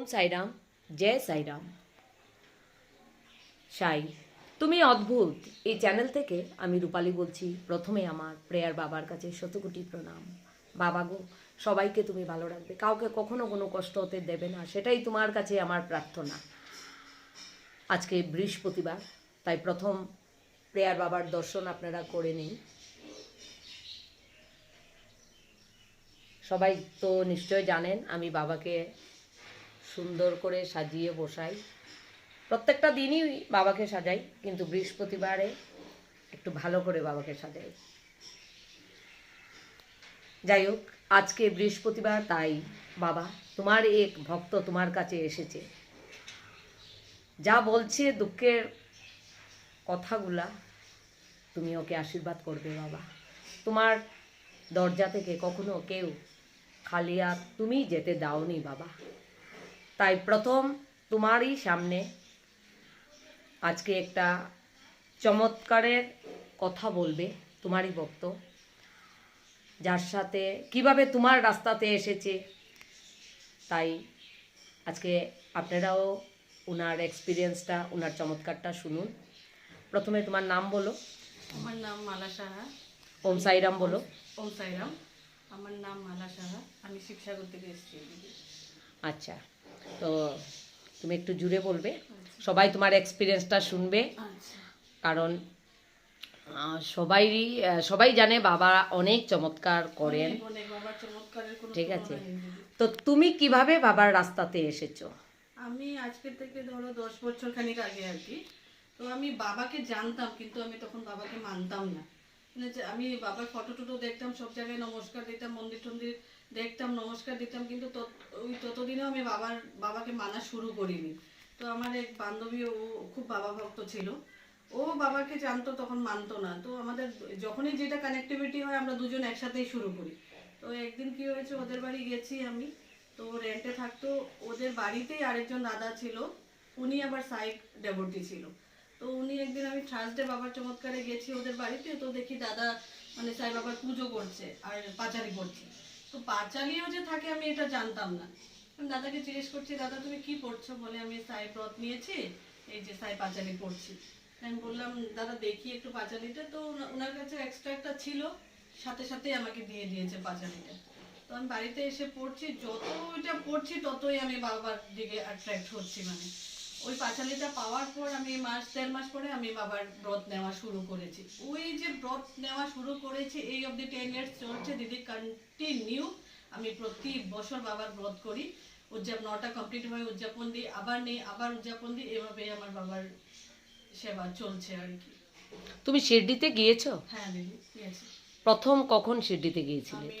ওম সাইরাম জয় সাইরাম সাই তুমি অদ্ভুত। এই চ্যানেল থেকে আমি রূপালী বলছি, প্রথমে আমার প্রেয়ার বাবার কাছে শতকোটি প্রণাম। বাবা গো, সবাইকে তুমি ভালো রাখবে। কাউকে কখনো কোনো কষ্ট হতে দেবে না, সেটাই তোমার কাছে আমার প্রার্থনা। আজকে বৃহস্পতিবার, তাই প্রথম প্রেয়ার বাবার দর্শন আপনারা করে নিন। সবাই তো নিশ্চয় জানেন, আমি বাবাকে সুন্দর করে সাজিয়ে বসাই। প্রত্যেকটা দিনই বাবাকে সাজাই, কিন্তু বৃহস্পতিবারে একটু ভালো করে বাবাকে সাজাই। যাই হোক, আজকে বৃহস্পতিবার, তাই বাবা, তোমার এক ভক্ত তোমার কাছে এসেছে। যা বলছে দুঃখের কথাগুলা, তুমি ওকে আশীর্বাদ করবে বাবা। তোমার দরজা থেকে কখনো কেউ খালি হাত তুমি যেতে দাওনি বাবা। তাই প্রথম তোমারই সামনে আজকে একটা চমৎকারের কথা বলবে তোমারই ভক্ত যার সাথে কীভাবে তোমার রাস্তাতে এসেছে। তাই আজকে আপনারাও ওনার এক্সপিরিয়েন্সটা ওনার চমৎকারটা শুনুন। প্রথমে তোমার নাম বলো। আমার নাম মালা সাহা। ওম সাইরাম বলো। ওম সাইরাম। আমার নাম মালা সাহা। আমি শিবসাগর থেকে এসেছি। আচ্ছা। তো তুমি একটু জুড়ে বলবে। সবাই তোমার এক্সপিরিয়েন্সটা শুনবে। আচ্ছা। কারণ আহ, সবাইরই সবাই জানে বাবা অনেক চমৎকার করেন। ঠিক আছে। তো তুমি কীভাবে বাবার রাস্তাতে এসেছ? আমি আজকে থেকে ধরো দশ বছর খানিক আগে আর কি। তো আমি বাবাকে জানতাম কিন্তু আমি তখন বাবাকে মানতাম না। আমি বাবার ফটো টটো দেখতাম, সব জায়গায় নমস্কার দিতাম, মন্দির টন্দির দেখতাম, নমস্কার দিতাম, কিন্তু ওই ততদিনেও আমি বাবার, বাবাকে মানা শুরু করিনি। তো আমার এক বান্ধবী, ও খুব বাবা ভক্ত ছিল। ও বাবাকে জানতো, তখন মানতো না। তো আমাদের যখনই যেটা কানেক্টিভিটি হয়, আমরা দুজন একসাথেই শুরু করি। তো একদিন কি হয়েছে, ওদের বাড়ি গেছি আমি। তো রেন্টে থাকতো, ওদের বাড়িতেই আরেকজন দাদা ছিল, উনি আবার সাইড ডেভোটি ছিল। তো উনি একদিন আমি থার্সডে বাবার চমৎকারে গেছি ওদের বাড়িতে, তো দেখি দাদা মানে সাই বাবার পুজো করছে আর পাঁচালি করছে তো পাঁচালিও যে থাকে আমি এটা জানতাম না। আমি দাদাকে জিজ্ঞেস করছি, দাদা, তুমি কি পড়ছো? বলে, আমি সাই ব্রত নিয়েছি, এই যে সাই পাঁচালি পড়ছি। আমি বললাম, দাদা, দেখি একটু পাঁচালিটা। তো ওনার কাছে এক্সট্রা একটা ছিল, সাথে সাথেই আমাকে দিয়ে দিয়েছে পাঁচালিটা। তো আমি বাড়িতে এসে পড়ছি, যত ওইটা পড়ছি, ততই আমি বাবার দিকে অ্যাট্রাক্ট হচ্ছি মানে। ওই পাঁচালিটা পাওয়ার পর আমি মাস দেড় মাস পরে আমি বাবার ব্রত নেওয়া শুরু করেছি। ওই যে ব্রত নেওয়া শুরু করেছি এই অবধি টেন ইয়ার্স চলছে দিদি কন্টিনিউ আমি প্রতি বছর বাবার ব্রত করি। উদযাপন নটা কমপ্লিট হয় উদযাপন দিই আবার নেই আবার উদযাপন দিই এভাবে আমার বাবার সেবা চলছে আর কি। তুমি শিরডিতে গিয়েছো? হ্যাঁ দিদি আছে প্রথম কখন শিরডিতে গিয়েছিলে আমি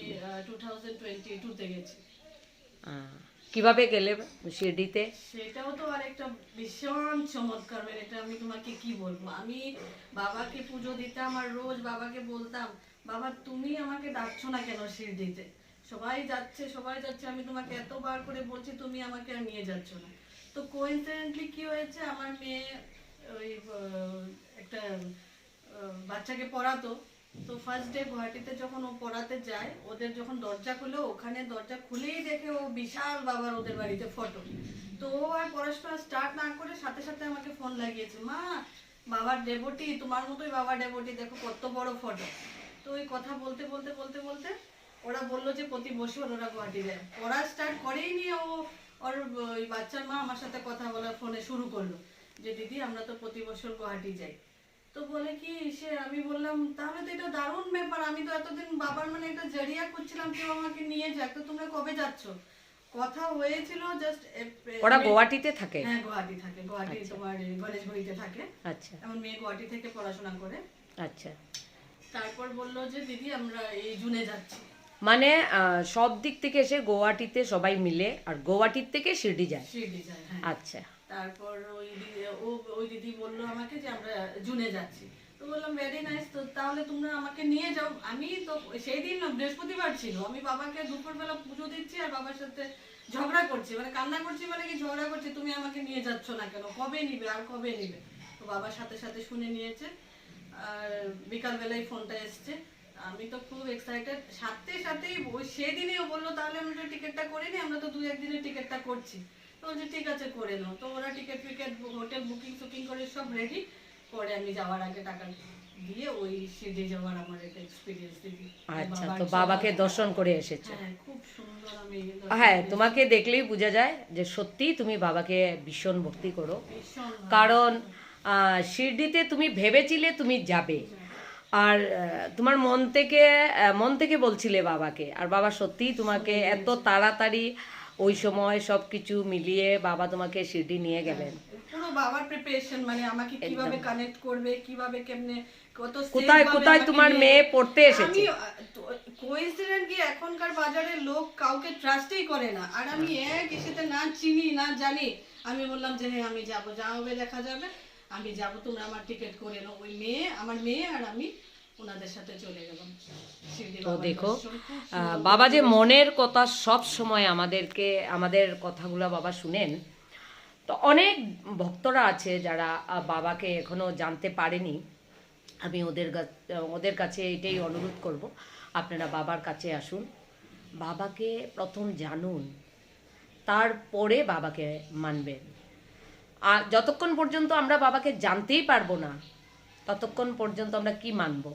টু থাউজেন্ড টোয়েন্টি টুতে গেছি। কীভাবে গেলে শিরডিতে সেটাও তো আর একটা ভীষণ চমৎকার মানে এটা আমি তোমাকে কি বলব? আমি বাবাকে পুজো দিতাম আর রোজ বাবাকে বলতাম, বাবা, তুমি আমাকে ডাকছো না কেন শিরডিতে সবাই যাচ্ছে সবাই যাচ্ছে, আমি তোমাকে এতবার করে বলছি, তুমি আমাকে আর নিয়ে যাচ্ছ না। তো কোইন্সিডেন্টলি কি হয়েছে, আমার মেয়ে ওই একটা বাচ্চাকে পড়াতো তো ফার্স্ট ডে গুয়াহাটিতে যখন ও পড়াতে যায়, ওদের যখন দরজা খুলে, ওখানে দরজা খুলেই দেখে ও বিশাল বাবার ওদের বাড়িতে ফটো তো ও আর পড়াশোনা স্টার্ট না করে সাথে সাথে আমাকে ফোন লাগিয়েছে, মা, বাবার ডেবটি তোমার মতোই বাবার ডেবটি দেখো কত বড় ফটো তো ওই কথা বলতে বলতে বলতে বলতে ওরা বলল যে, প্রতি বছর ওরা গুয়াহাটি যায়। পড়া স্টার্ট করেই নিয়ে ও ওর ওই বাচ্চার মা আমার সাথে কথা বলা ফোনে শুরু করল যে, দিদি, আমরা তো প্রতি বছর গুয়াহাটি যাই। তো বলে কি সে আমি বললাম তাহলে তো এটা দারুণ ব্যাপার আমি তো এতদিন বাবার মানে একটা জড়িয়া করছিলাম কেউ আমাকে নিয়ে যাক তো তোমরা কবে যাচ্ছ? কথা হয়েছিল জাস্ট ওরা গুয়াহাটিতে থাকে? হ্যাঁ গুয়াহাটি থাকে গুয়াহাটি তোমার গণেশগুড়িতে থাকে। আচ্ছা। আমার মেয়ে গুয়াহাটি থেকে পড়াশোনা করে। আচ্ছা। তারপর বলল যে দিদি আমরা এই জুনে যাচ্ছি। মানে সব দিক থেকে এসে গুয়াহাটিতে সবাই মিলে আর গুয়াহাটির থেকে শিরডি যায়। শিরডি যায় হ্যাঁ। আচ্ছা। তারপর ওই ও, ওই দিদি বলল আমাকে যে আমরা জুনে যাচ্ছি। তো বললাম ভেরি নাইস তো তাহলে তোমরা আমাকে নিয়ে যাও। আমি তো সেই দিন বৃহস্পতিবার ছিল। আমি বাবাকে দুপুরবেলা পুজো দিচ্ছি আর বাবার সাথে ঝগড়া করছি। মানে কান্না করছি মানে কি ঝগড়া করছি? তুমি আমাকে নিয়ে যাচ্ছ না কেন? কবে নিবে? আর কবে নিবে? তো বাবার সাথে সাথে শুনে নিয়েছে। আর বিকালবেলায় ফোনটা এসছে। আমি তো খুব এক্সাইটেড সাথে সাথেই ওই সেদিনই ও বলল, তাহলে আমরা টিকিটটা করিনি, আমরা তো দু একদিনের টিকিটটা করছি। তো বলছে ঠিক আছে করে নাও। তো ওরা টিকিট ফিকেট হোটেল বুকিং ফুকিং করে সব রেডি পরে আমি যাওয়ার আগে টাকা দিয়ে ওই শিরডি যাওয়ার আমার একটা এক্সপিরিয়েন্স দিবি আচ্ছা তো বাবাকে দর্শন করে এসেছ। হ্যাঁ খুব সুন্দর আমি হ্যাঁ তোমাকে দেখলেই বোঝা যায় যে সত্যি তুমি বাবাকে ভীষণ ভক্তি করো। কারণ শিরডিতে তুমি ভেবেছিলে তুমি যাবে। আর তোমার মন থেকে মন থেকে বলছিলে বাবাকে। আর বাবা সত্যিই তোমাকে এত তাড়াতাড়ি ওই সময় সব কিছু মিলিয়ে বাবা তোমাকে শিরডি নিয়ে গেলেন। পুরো বাবার প্রিপারেশন মানে আমাকে কীভাবে কানেক্ট করবে কীভাবে কেমনে কত কোথায় কোথায় তোমার মেয়ে পড়তে এসেছে? আমি কোইন্সিডেন্ট এখনকার বাজারে লোক কাউকে ট্রাস্টই করে না। আর আমি এক এসেতে না চিনি না জানি। আমি বললাম যে হ্যাঁ আমি যাব। যা হবে দেখা যাবে। আমি যাব তোমরা আমার টিকিট করে নাও। ওই মেয়ে আমার মেয়ে আর আমি ওনাদের সাথে চলে গেলাম। তো দেখো বাবা যে মনের কথা সব সময় আমাদেরকে আমাদের কথাগুলো বাবা শুনেন তো অনেক ভক্তরা আছে যারা বাবাকে এখনও জানতে পারেনি। আমি ওদের ওদের কাছে এটাই অনুরোধ করব আপনারা বাবার কাছে আসুন। বাবাকে প্রথম জানুন তারপরে বাবাকে মানবেন। আর যতক্ষণ পর্যন্ত আমরা বাবাকে জানতেই পারব না ততক্ষণ পর্যন্ত আমরা কি মানবো?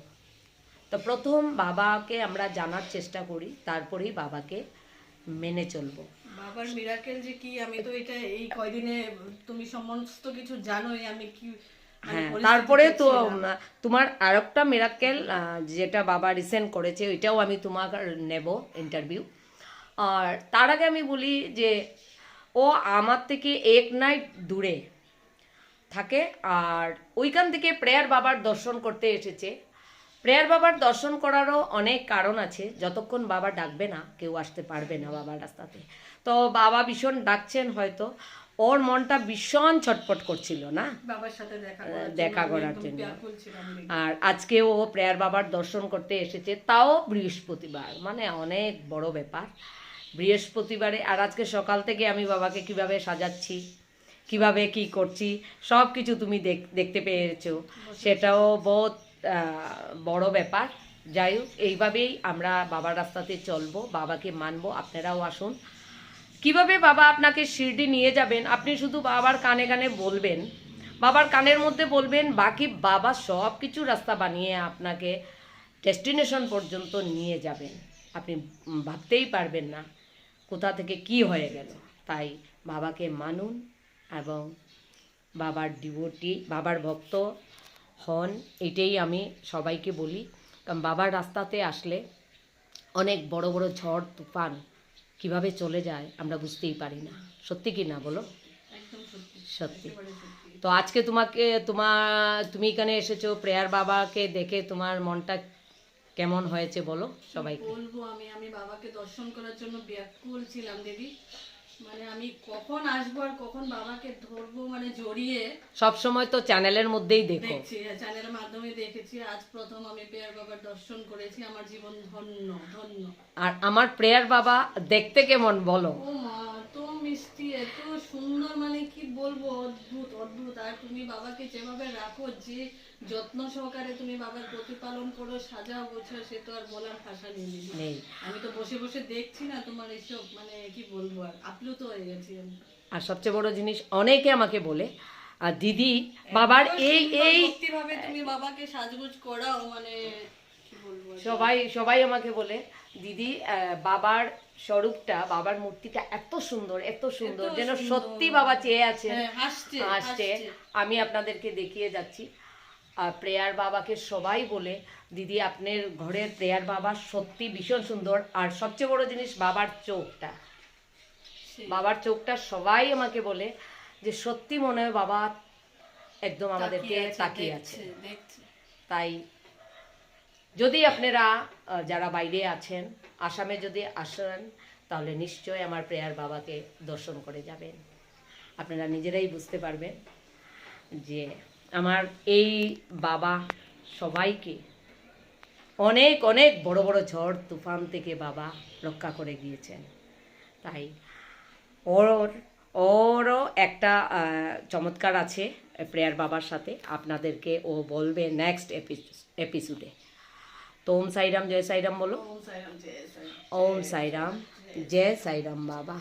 প্রথম বাবাকে আমরা জানার চেষ্টা করি তারপরেই বাবাকে মেনে চলবো। বাবার মিরাকেল যে কি আমি তো এটা এই কয়দিনে তুমি সমস্ত কিছু জানোই আমি কি মানে হ্যাঁ তারপরে তো তোমার আরেকটা মিরাক্কেল যেটা বাবা রিসেন্ট করেছে ওইটাও আমি তোমার নেব ইন্টারভিউ আর তার আগে আমি বলি যে ও আমার থেকে এক নাইট দূরে থাকে আর ওইখান থেকে প্রেয়ার বাবার দর্শন করতে এসেছে। প্রেয়ার বাবার দর্শন করারও অনেক কারণ আছে। যতক্ষণ বাবা ডাকবে না কেউ আসতে পারবে না বাবার রাস্তাতে। তো বাবা ভীষণ ডাকছেন হয়তো। ওর মনটা ভীষণ ছটপট করছিল না? বাবার সাথে দেখা করার জন্য। আর আজকে ও প্রেয়ার বাবার দর্শন করতে এসেছে তাও বৃহস্পতিবার। মানে অনেক বড় ব্যাপার। বৃহস্পতিবারে আর আজকে সকাল থেকে আমি বাবাকে কীভাবে সাজাচ্ছি কীভাবে কি করছি সব কিছু তুমি দেখ- দেখতে পেয়েছ। সেটাও বহুত বড় ব্যাপার। যাই হোক, এইভাবেই আমরা বাবার রাস্তাতে চলবো, বাবাকে মানবো। আপনারাও আসুন। কীভাবে বাবা আপনাকে শিরডি নিয়ে যাবেন? আপনি শুধু বাবার কানে কানে বলবেন। বাবার কানের মধ্যে বলবেন, বাকি বাবা সব কিছু রাস্তা বানিয়ে আপনাকে ডেস্টিনেশন পর্যন্ত নিয়ে যাবেন। আপনি ভাবতেই পারবেন না কোথা থেকে কি হয়ে গেল। তাই বাবাকে মানুন এবং বাবার ডিভোটি, বাবার ভক্ত হন এটাই আমি সবাইকে বলি। কারণ বাবার রাস্তাতে আসলে অনেক বড় বড় ঝড় তুফান কীভাবে চলে যায় আমরা বুঝতেই পারি না। সত্যি কি না বলো? সত্যি। তো আজকে তোমাকে তোমার তুমি এখানে এসেছ প্রেয়ার বাবাকে দেখে তোমার মনটা কেমন হয়েছে বলো সবাইকে? বলব আমি? আমি বাবাকে দর্শন করার জন্য ব্যাকুল ছিলাম দেবী। মানে আমি কখন আসব আর কখন বাবাকে ধরবো মানে জড়িয়ে সব সময় তো চ্যানেলের মধ্যেই দেখো। দেখছি চ্যানেলের মাধ্যমে দেখেছি। আজ প্রথম আমি পেয়ার বাবার দর্শন করেছি আমার জীবন ধন্য ধন্য। আর আমার প্রেয়ার বাবা দেখতে কেমন বলো? ও মা এত মিষ্টি এত সুন্দর মানে কি বলব অদ্ভুত অদ্ভুত। আর তুমি বাবাকে যেভাবে রাখো যে যত্ন সহকারে তুমি বাবার প্রতিপালন করো সাজাও গোছাও সে তো আর বলার ভাষা নেই। আমি তো বসে বসে দেখছি না তোমার এইসব মানে কি বলব আর আপ্লুত হয়ে গেছি আমি। আর সবচেয়ে বড় জিনিস অনেকে আমাকে বলে আর দিদি বাবার এই এই ভাবে তুমি বাবাকে সাজগোজ করাও মানে। সবাই সবাই আমাকে বলে দিদি বাবার স্বরূপটা বাবার মূর্তিটা এত সুন্দর এত সুন্দর যেন সত্যি বাবা চেয়ে আছে হ্যাঁ, হাসছে। আমি আপনাদেরকে দেখিয়ে যাচ্ছি। প্রেয়ার বাবাকে সবাই বলে দিদি আপনার ঘরের প্রেয়ার বাবা সত্যি ভীষণ সুন্দর। আর সবচেয়ে বড় জিনিস বাবার চোখটা। বাবার চোখটা সবাই আমাকে বলে যে সত্যি মনে হয় বাবা একদম আমাদেরকে তাকিয়ে আছে। তাই যদি আপনারা যারা বাইরে আছেন আসামে যদি আসেন তাহলে নিশ্চয় আমার প্রেয়ার বাবাকে দর্শন করে যাবেন। আপনারা নিজেরাই বুঝতে পারবেন যে আমার এই বাবা সবাইকে অনেক অনেক বড় বড় ঝড় তুফান থেকে বাবা রক্ষা করে গিয়েছেন। তাই ওর ওরও একটা চমৎকার আছে প্রেয়ার বাবার সাথে। আপনাদেরকে ও বলবে নেক্সট এপিসোডে তো ওম সাইরাম জয় সাইরাম বলো। ওম সাইরাম জয় সাইরাম বাবা।